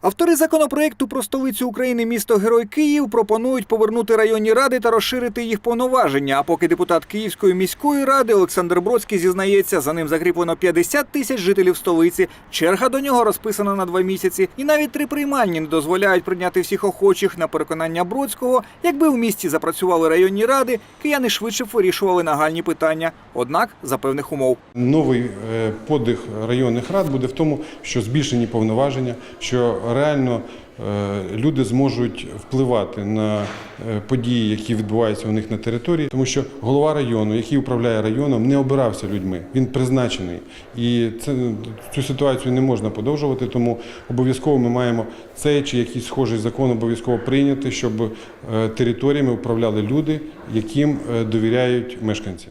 Автори законопроекту про столицю України місто Герой Київ пропонують повернути районні ради та розширити їх повноваження. А поки депутат Київської міської ради Олександр Бродський зізнається, за ним закріплено 50 тисяч жителів столиці. Черга до нього розписана на два місяці, і навіть три приймальні не дозволяють прийняти всіх охочих на переконання Бродського. Якби у місті запрацювали районні ради, кияни швидше вирішували нагальні питання, однак за певних умов. Новий е, подих районних рад буде в тому, що збільшені повноваження, що реально е, люди зможуть впливати на е, події, які відбуваються у них на території, тому що голова району, який управляє районом, не обирався людьми. Він призначений, і це цю ситуацію не можна подовжувати. Тому обов'язково ми маємо цей чи якийсь схожий закон обов'язково прийняти, щоб е, територіями управляли люди, яким довіряють мешканці.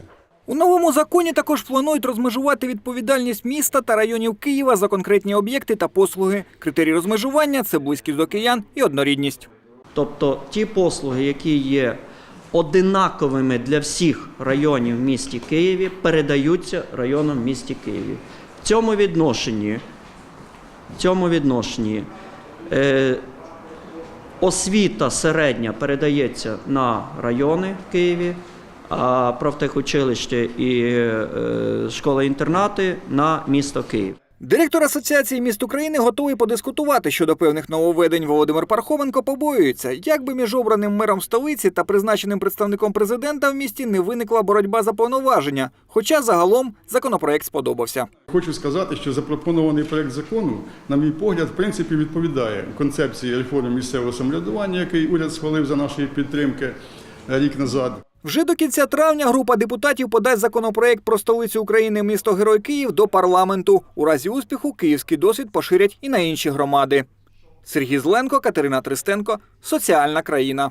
У новому законі також планують розмежувати відповідальність міста та районів Києва за конкретні об'єкти та послуги. Критерії розмежування це близькість до киян і однорідність. Тобто ті послуги, які є одинаковими для всіх районів в місті Києві, передаються районам в місті Києві. В цьому відношенні, в цьому відношенні е, освіта середня передається на райони в Києві, а профтехучилище і е, школи-інтернати на місто Київ. Директор Асоціації міст України готовий подискутувати щодо певних нововведень. Володимир Пархоменко побоюється, як би між обраним мером столиці та призначеним представником президента в місті не виникла боротьба за повноваження. Хоча загалом законопроект сподобався. Хочу сказати, що запропонований проект закону, на мій погляд, в принципі, відповідає концепції реформи місцевого самоврядування, який уряд схвалив за нашої підтримки е, рік назад. Вже до кінця травня група депутатів подасть законопроект про столицю України місто Герой Київ до парламенту. У разі успіху київський досвід поширять і на інші громади. Сергій Зленко, Катерина Тристенко, Соціальна країна.